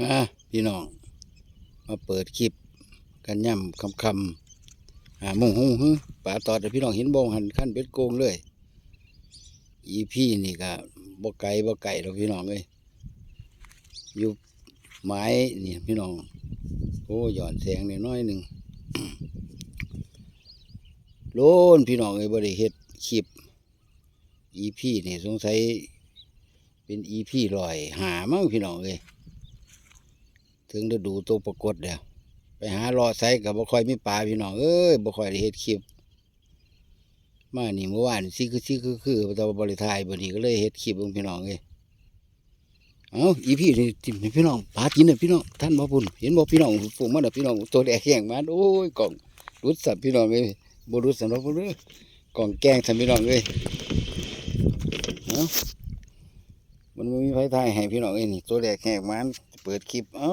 อะพี่น้อง มาเปิดคลิป กันย่ำคำคำหาโมงหงฮึป่าตอดแต่พี่น้องเห็นบองหันขั้นเป็ดโกงเลยอีพี่นี่ก็บ่ไก่บ่ไก่เราพี่น้องเลยอยู่ไม้นี่พี่น้องโอ้หย่อนแสงนิดน้อยหนึ่งโลนพี่น้องเอ้ยบ่ได้เฮ็ดคลิปอีพี่นี่สงสัยเป็นอีพี่ลอยหามั้งพี่น้องเอ้ย ถึงฤดูตัวปรากฏแล้วไปหารอไซกับบ่ค่อยมีปลาพี่น้องเอ้ยบ่ค่อยได้เฮ็ดคลิปมานี่เมื่อวานซิคือซิคือคือต่ว่าบริทายบ่นี้ก็เลยเฮ็ดคลิปเบิ่งพี่น้องเอ้ยเอาอีพี่นี่จิ้มพี่น้องปลากินน่ะพี่น้องท่านบ่พุ่นเห็นบ่พี่น้องฝูงมันน่ะพี่น้องตัวแดกแห้งมาโอ้ยกล่องรุดสับพี่น้องเอ้ยบ่รุดสำหรับบ่เด้อกล่องแกงทำพี่น้องเอ้ยเอามันบ่มีไผทายให้พี่น้องเอ้นี่ตัวแดกแห้งมันเปิดคลิปเอ้า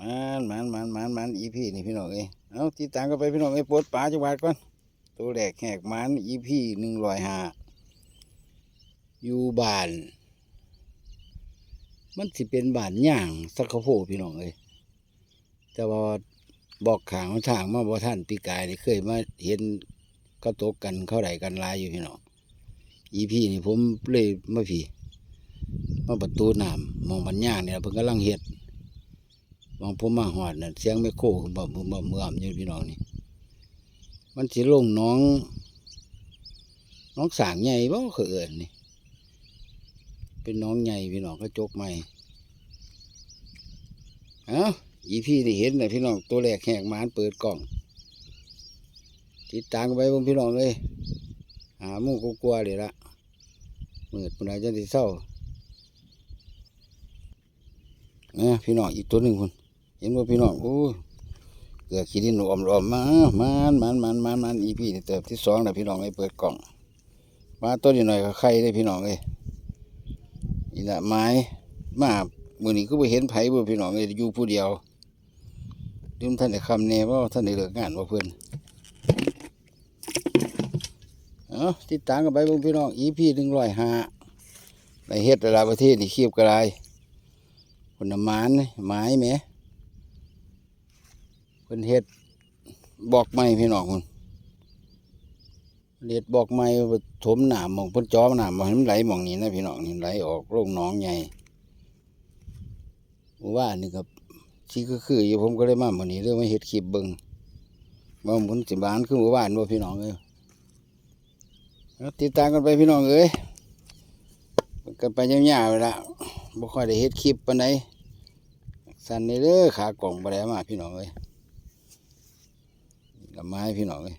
มันมันมันมันมันอีพี่นี่พี่น้องเอ้เอาติดตามกันไปพี่น้องเอ้ปวดป่าจังหวัดก่อนตัวแรกแหกมันอีพี่หนึ่งร้อยห้าอยู่บ้าน มันสิเป็นบ้านย่างสักขโพพี่น้องเอ้แต่ว่าบอกขางทางมาบ่ท่านปีกายนี่เคยมาเห็นเขาตกกันเข้าไหลกันลายอยู่พี่น้องอีพี่นี่ผมเลยมาพี่มาประตูน้ำมองบ้านย่างเนี่ยเพิ่งกำลังเฮ็ด บางผมมาหอดน่ะเสียงไม่โค้บ่บ่บ่เมื่อมอยู่พี่น้องนี่ มันสิลงน้อง น้องสางใหญ่บ่เขาเอิ้นนี่ เป็นน้องใหญ่พี่น้องก็จกใหม่เอ้าอีพี่นี่เห็นน่ะพี่น้องตัวแรกแหกหมานเปิดกล้อง ติดตามไปบ่งพี่น้องเอ้ยหามู่กลัวเลยละมืดปุ่นอาจจะสิเศร้าเนี่ยพี่น้องอีกตัวหนึ่งคน เห็นว่าพี่น้องโอ้เกือขี้ดินอมรอมมามันมันมันมันมันอีพี่เติบที่สองนะพี่น้องไอ้เปิดกล่อง มาต้นอยู่หน่อยก็ไข่ได้พี่น้องเอ้ยอีละไม้มามือนี้ก็ไปเห็นไผ่บ่พี่น้องเอ้ยอยู่ผู้เดียวลืมท่านได้คำแน่ว่าท่านได้เลิกงานว่าเพื่อนเอาติดตามกันไปบ่พี่น้องอีพี่หนึ่งร้อยห้าในเฮ็ดระดับประเทศนี่คีบกระไรคนน่ะหมานไม้แหม เพิ่นเฮ็ดบอกไม้พี่น้องคนเฮ็ดบอกไม้ว่ถมหนามมองเพิ่นจ้อหนามบ่ให้มันไหลมองนี้นะพี่น้องนี่ไหลออกลงหนองใหญ่เมื่อว่านนี่ครับที่คือคืออยู่ผมก็เลยมาหมื้นี้เรื่องมาเฮ็ดคลิปเบิงว่าหมุนสิบานคือเมื่อวานบ่พี่น้องเอ้ยเอติดตามกันไปพี่น้องเอ้ยกันไปยาวๆเวลาบ่ค่อยได้เฮ็ดคลิปปานใดสันนี่เด้อขากล่องไปแล้วมาพี่น้องเอ้ย กับไม้พี่น้องเอ้ย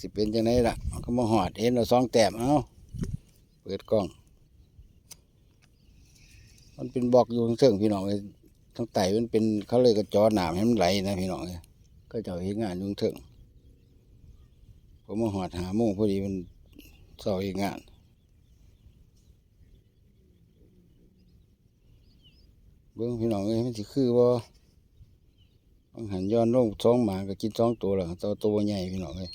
สิเป็นจังไดล่ะก็มาหอดเห็นเราสองแต้มเอ้าเปิดกล้อง มันเป็นบอกอยู่ทั้งเทิงพี่น้องเอ้ยทั้งไตมันเป็นเขาเลยกระจอหนามให้มันไหลนะพี่น้องเอ้ยก็จ้าเห็นงานยู่งเทิงผมมาหอดหาโมงพอดีมันเสาเห็นงานเบิ้องพี่น้องเอ้ยมันสิคือบ่า บางหันย้อนลงสองหมาก็กินสองตัวแล้วตัวตัวใหญ่พี่น้องเอ้ย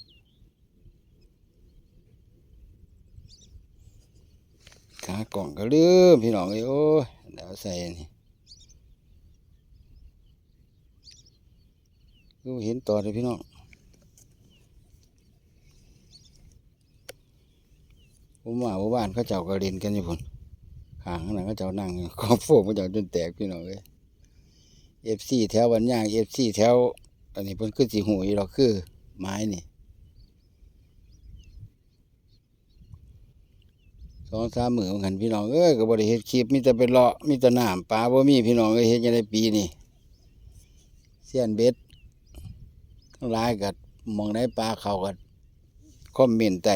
ขากล่องก็ลืมพี่น้องเอ้ยโอ้ยเดี๋ยวใส่นี่คือเห็นต่อเลยพี่น้องผมว่าหมู่บ้านเขาเจ้าก็เล่นกันอยู่พุ่นหางนั่นก็เจ้านั่งกองโฟมก็เจ้าจนแตกพี่น้องเลย เอฟซีแถววันย่างเอฟซีแถว อันนี้เพิ่นคือสีหูยหรอกคือ ไม้นี่สองสามมือเหมือนกันพี่น้องเอ้ยก็บริเฮ็ดคลิปมีแต่เป็นเลาะมีแต่น้ำปลาบ่มีพี่น้องเอ้ยเฮ็ดยังไงปีนี่เสียนเบ็ดทั้งหลายกัดมองได้ปลาเขากัดคอมเมนต์ใต้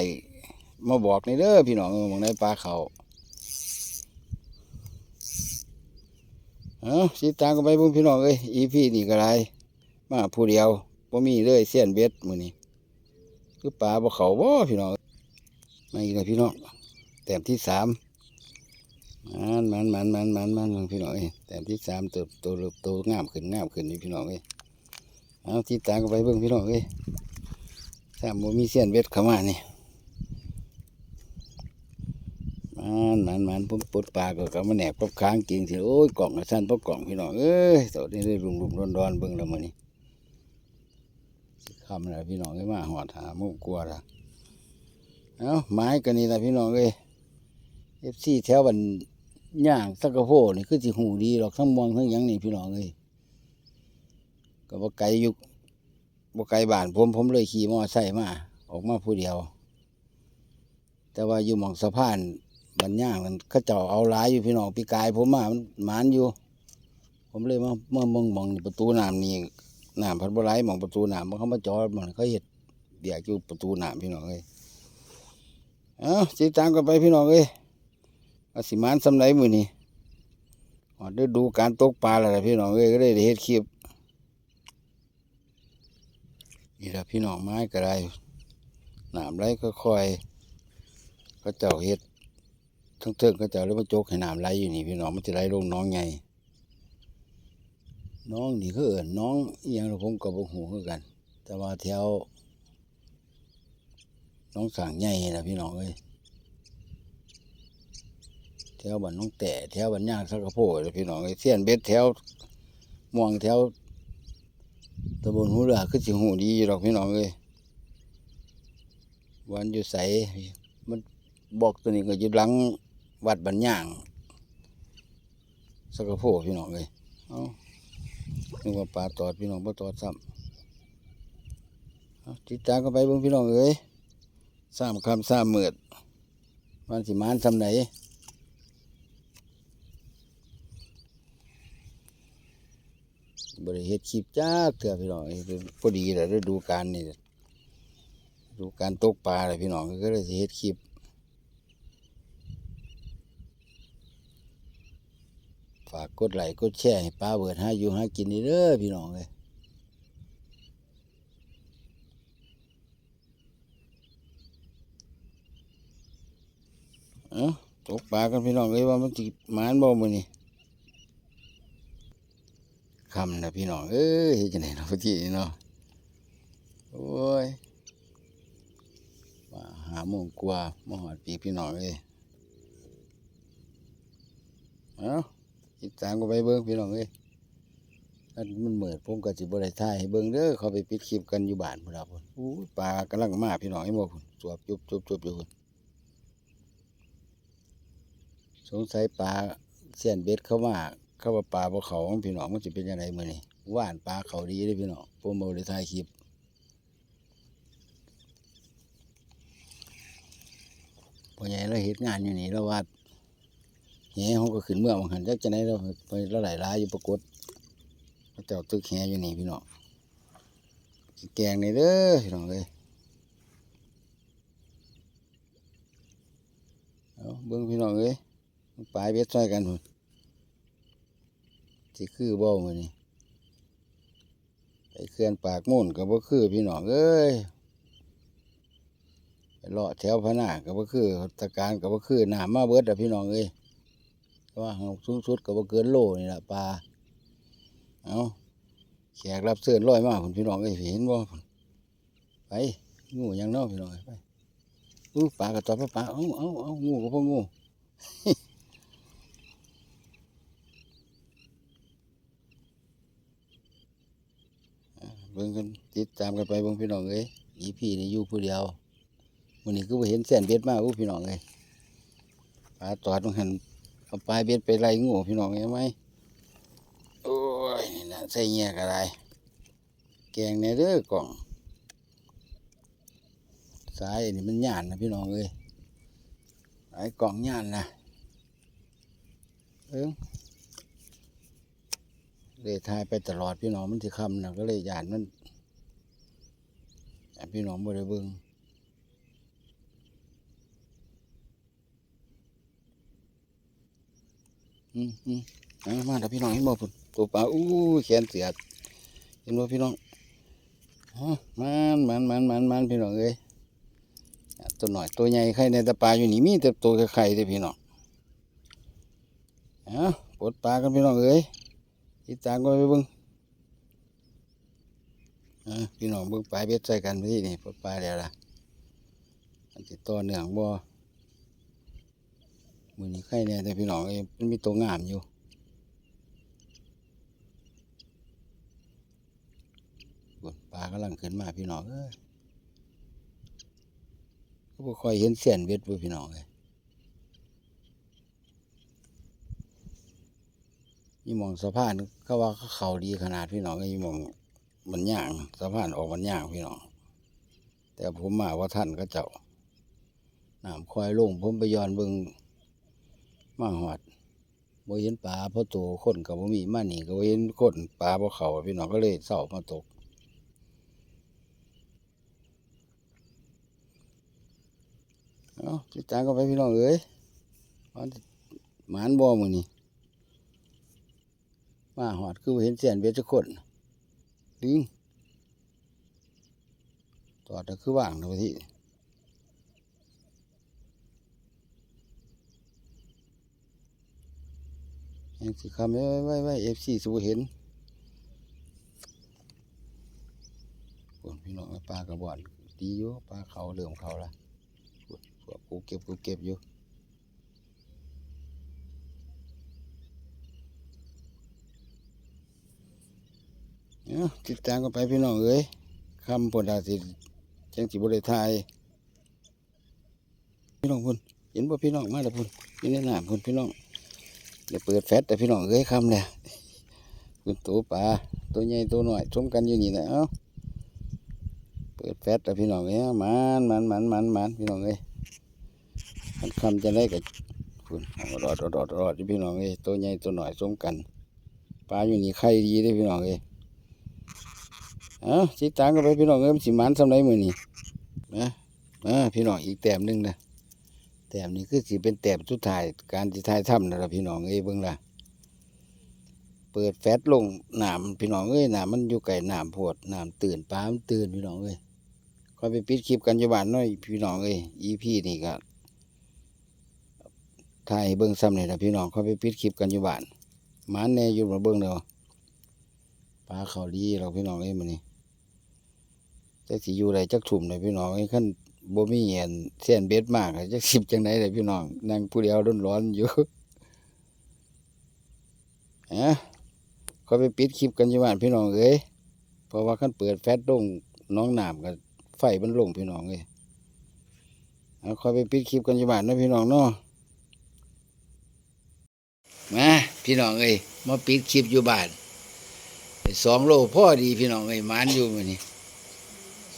มาบอกในเด้อพี่น้องมองได้ปลาเขา เอาสิตามกันไปเบุ้งพี่น้องเอ้ยอีพี่นี่ก็ไรมาผู้เดียวบ่มีเลยเสี้ยนเบ็ดมือนี้คือปลาบ่เขาบ่พี่น้องมาอีกแล้วพี่น้องแต้มที่สามมันมันมันมันมันมันพี่น้องเอ้ยแต้มที่สามเติบโตเติบโตงามขึ้นงามขึ้นนี่พี่น้องเอ้ยเอาติดตามกันไปเบิ่งพี่น้องเอ้ยถ้าบ่มีเสี้ยนเบ็ดเข้ามานี่ มันมันมันผมปลดปลาก็กำมาแหนบกับค้างกิงสิโอ้ยกล่องสั้นพวกกล่องพี่น้องเอ้ยตอนนี้ได้รุมรุมร้อนร้อนเบิ่งแล้วมื้อนี้คำแล้วพี่น้องเอ้ยมาหอดหามุกลัวละเอ้าไม้กันนี่ละพี่น้องเอ้ยเอฟซีแถวบันย่างสักกะโพนี่คือสิหูดีหรอกทั้งมวงทั้งยังนี่พี่น้องเอ้ยก็บ่ไกลอยู่บ่ไกลบ้านผมผมเลยขี่มอไซค์มา ออกมาผู้เดียว แต่ว่าอยู่หมองสะพาน บันยางมันเขาเจ้าเอาหลายอยู่พี่น้องปีกาย ผมมามันหมานอยู่ ผมเลยมาเมื่อมองมองประตูน้ำนี่น้ำพัดบ่ไหลหมองประตูน้ำมันเขามาจอดมันเขาเห็ดเบียกอยู่ประตูน้ำพี่น้องเอ้ยเอ้าติดตามกันไปพี่น้องเอ้ยว่าสิมานสำไรมือนี่อดได้ดูการตกปลาแล้วล่ะพี่น้องเอ้ยก็ได้เฮ็ดคลิปนี่ละพี่น้องไม้ก็ได้น้ำไหลค่อยก็เจ้าเฮ็ด ทั้งเทิงก็เจ้าเลยมาโจกให้น้ำไหลอยู่นี่พี่น้องมันจะไหลลงน้องไงน้องนี่คือเอิ้นน้องอยังเราผมก็บ่ฮู้คือกัน แต่ว่าแถวน้องสร้างใหญ่นะพี่น้องเอ้ยแถวบ้านน้องแต่แถวบ้านย่างสักกระโพดพี่น้องเอ้ยเสียนเบ็ดแถวม่วงแถวตำบลหูเรือคือสิหูดีอยู่ดอกพี่น้องเอ้ยวันอยู่ไสบอกตัวนี้ก็อยู่หลัง วัดบันย่างสกกะโพพี่น้องเลยเอานึกว่าปลาตอดพี่น้องบ่ตอดซ้ำเอาติดตามกันไปเบิ่งพี่น้องเอ้ยสามคำสามเมือดมันสิมานซ้ำไหนบริเฮ็ดคลิปจ้าเถื่อพี่น้องพอดีแหละฤดูกาลนี่ฤดูการตกปลาเลยพี่น้องก็เลยสิเฮ็ดคลิ ฝากกดไลค์กดแชร์ให้ป้าเบิดหาอยู่หากินนี่เด้อพี่น้องเลยเอ้าตกปลากันพี่น้องเลยว่ามันจิหมานบ่มือนี้คำนะพี่น้องเอ้ยเฮ็ดจังได๋เนาะพี่เนาะโอ้ยมาหาโมงกว่ามาหอดปีพี่น้องเลยเอ้า ติดตามก็ไปเบิ้งพี่น้องเอ้ยอันมันเหมือนผมก็สิบ่ได้ถ่ายให้เบิ้งเด้อเขาไปปิดคลิปกันอยู่บ้านพุ่นล่ะพุ่นอู้ปลากำลังมาพี่น้องไอ้บ่พุ่นสวบจุบจุบจุบอยู่พุ่นสงสัยปลาเสียนเบ็ดเข้ามาเข้าว่าปลาบ่เขาของพี่น้องมันสิเป็นยังไงมื้อนี้ว่านปลาเขาดีเด้พี่น้องผมบ่ได้ถ่ายคลิปพ่อใหญ่เราเฮ็ดงานอยู่นี่แล้วว่า แหเขาก็ขึ้นเมื่อบางหันจักจะไหนเราไปละหลายร้ายอยู่ปรากฏเจ้าตึกแหอยู่นี่พี่น้องแกงนี่เด้อพี่น้องเลยเอาเบิ้งพี่น้องเลยปลายเบ็ดใส่กันพุ่นสิคือบ่มือนี่ไปเคลื่อนปากมุ่นกับบ่าคือพี่น้องเอ้ยไปเลาะแถวพะนากับบ่าคือตะการกับบ่าคือหน้ำมาเบิดอะพี่น้องเอ้ย ว่าเอาสูงสุดก็บ่เกินโลนี่แหละปลาเอาแขกรับเชิญร้อยมากคุณพี่น้องเอ้เห็นบ่ไปงูยังนอกพี่น้องเอ้ยไปอู้ปลากระตอบปลาเอาเอาเอางูก็พวกงูเบิ่งกันติดตามกันไปเบิ่งพี่น้องเอ้ยอีพี่นี่อยู่ผู้เดียววันนี้ก็บ่เห็นแสนเบ็ดมากอู้พี่น้องเอ้ยปลาตอดมันหัน เอาปลายเบ็ดไปไล่งูพี่น้องเห็นไหมโอ้ยนี่นะใส่เงี้ยก็ได้แกงในเด้อกล่องสายนี่มันหย่านนะพี่น้องเอ้ยไอ้กล่องหย่านนะเอิ้งเลยทายไปตลอดพี่น้องมันสิคำนะก็เลยหย่านมันให้พี่น้องบ่ได้เบิ่ง อืมอืมมาเดี๋ยวพี่น้องเห็นบ่พุ่นตัวปลาอู้แขนเสียดเห็นบ่พี่น้องมันมันมันมันมันพี่น้องเอ้ยตัวหน่อยตัวใหญ่ไข่ในตะปลาอยู่นี่มีแต่ตัวไข่เด้พี่น้องเอาปลดปลากันพี่น้องเอ้ยติดตามกันไปบิ่งอ่าพี่น้องบิ่งปลาเบ็ดใส่กันพี่นี่ปลดปลาแล้วล่ะมันสิต่อเนื่องบ่ มือนี้ไข่แน่แต่พี่น้องเอ้ยมันมีตัวงามอยู่บนปลากำลังขึ้นมาพี่น้องเอ้ยก็บ่ค่อยเห็นเสียนเวทบ่พี่น้องเลยนี่มองสะพานเขาว่าเขาดีขนาดพี่น้องเอ้ยมองมันย่างสะพานออกมันย่างพี่น้องแต่ผมมาว่าท่านก็เจ้าน้ำควายลงผมไปย้อนเบิ่ง มาหอดบ่เห็นปลาเพราะตัวคนกับบ่มีมานี่ก็บ่เห็นคนปลาบ่เข้าพี่น้องก็เลยเศร้ามาตกเอาติดตามกันไปพี่น้องเอ้ยว่าหมานบ่มื้อนี้มาหอดคือบ่เห็นเสียนเบ็ดจักคนลิงตอดก็คือว่างเนาะ ยังสิคำไว้ไว้ไว้ FC สิบ่เห็นโอ้พี่น้องปลากระบอกดีอยู่ปลาเขาเริ่อมเขาละพวกกูเก็บกูเก็บอยู่เอาติดตามกันไปพี่น้องเอ้ยคำปวดอาสิจังสิบุริทยพี่น้องพุ่นเห็นบ่พี่น้องมาแล้วพุ่นอยี่ในน้ำพุ่นพี่น้อง เดี๋ยวเปิดแฟตแต่พี่น้องเอ้ยคำเนี่ยคุณตัวปลาตัวใหญ่ตัวหน้อยชมกันอยู่นี่นะเอ้าเปิดแฟตแต่พี่น้องเอ้ยมันมันมันมันมันพี่น้องเอ้ยมันคำจะได้กับคุณรอดรอดรอดรอดพี่น้องเอ้ยตัวใหญ่ตัวหน่อยสมกันปลาอยู่นี่ไข่ดีเด้พี่น้องเอ้ยเอ้าสิตามกันไปพี่น้องเอ้ยมันสิมันสำไรมือนี่นะมาพี่น้องอีกแต้มหนึ่งนะ แต้มนี้คือสิเป็นแต้มสุดท้ายการสิท้ายถ้ำนะล่ะพี่น้องเอ้ยเบิ่งล่ะเปิดแฟตลงหน้ำพี่น้องเอ้ยน้ำมันอยู่ไก่น้ำโพดหน้ำตื่นปลามตื่นพี่น้องเอ้ยคอยไปปิดคลิปกันอยู่บ้านหน้อยพี่น้องเอ้ยอีพี่นี่ก็ถ่ายเบิ่งซ้ำนี่นะพี่น้องเขาไปปิดคลิปกันอยู่บ้านหมาแน่อยู่มาเบิ่งเด้อปลาเขาดีเราพี่น้องเอ้ยมื้อนี้จักสิอยู่ได้จักทุ่มเลยพี่น้องเอ้ยคัน บ่มีเห็นเส้นเบ็ดมากอะสิบจังไดเลยพี่น้องนั่งผู้เดียวร้อนๆอยู่ฮะเขาไปปิดคลิปกันอยู่บ้านพี่น้องเอ้ยเพราะว่าคันเปิดแฟลชลงน้องหน้ำก็ไฟมันลงพี่น้องเอ้ยเอาเขาไปปิดคลิปกันอยู่บ้านนะพี่น้องเนาะมาพี่น้องเอ้ยมาปิดคลิปอยู่บ้านได้สองโลพ่อดีพี่น้องเอ้ยมานอยู่มือนี้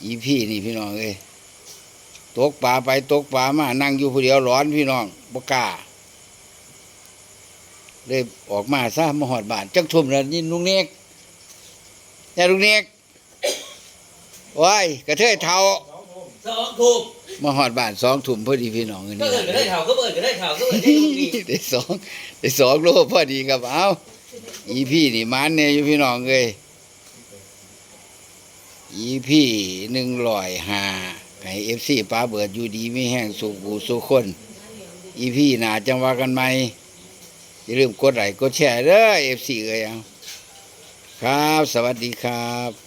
อีพี่นี่พี่น้องเอ้ย ตกปลาไปตกปลามานั่งอยู่ผู้เดียวร้อนพี่น้องบ่กล้าเลยออกมาซะมาหอดบ้านจักทุ่มแล้วนี่ลุงเนกเนี่ยลุงเนกว้ายกระเทยเท่าสองถูกมาหอดบ้านสองทุ่มพอดีพี่น้องอันก็นี้เอินก็ได้ข่าวก็เอินก็ได้ข่าวก็เอินได้ลูกดีได้สองได้สองโลพอดีครับเอาอีพี่นี่มันเนี่ยอยู่พี่น้องเลยอีพี่หนึ่งร้อยห้า ให้เอฟซีป้าเบิดอยู่ดีไม่แห้งสุขูสุขคน อีพี่หนาจังว่ากันไหมอย่าลืมกดไลค์กดแชร์เด้อเอฟซีเอ้ยครับ สวัสดีครับ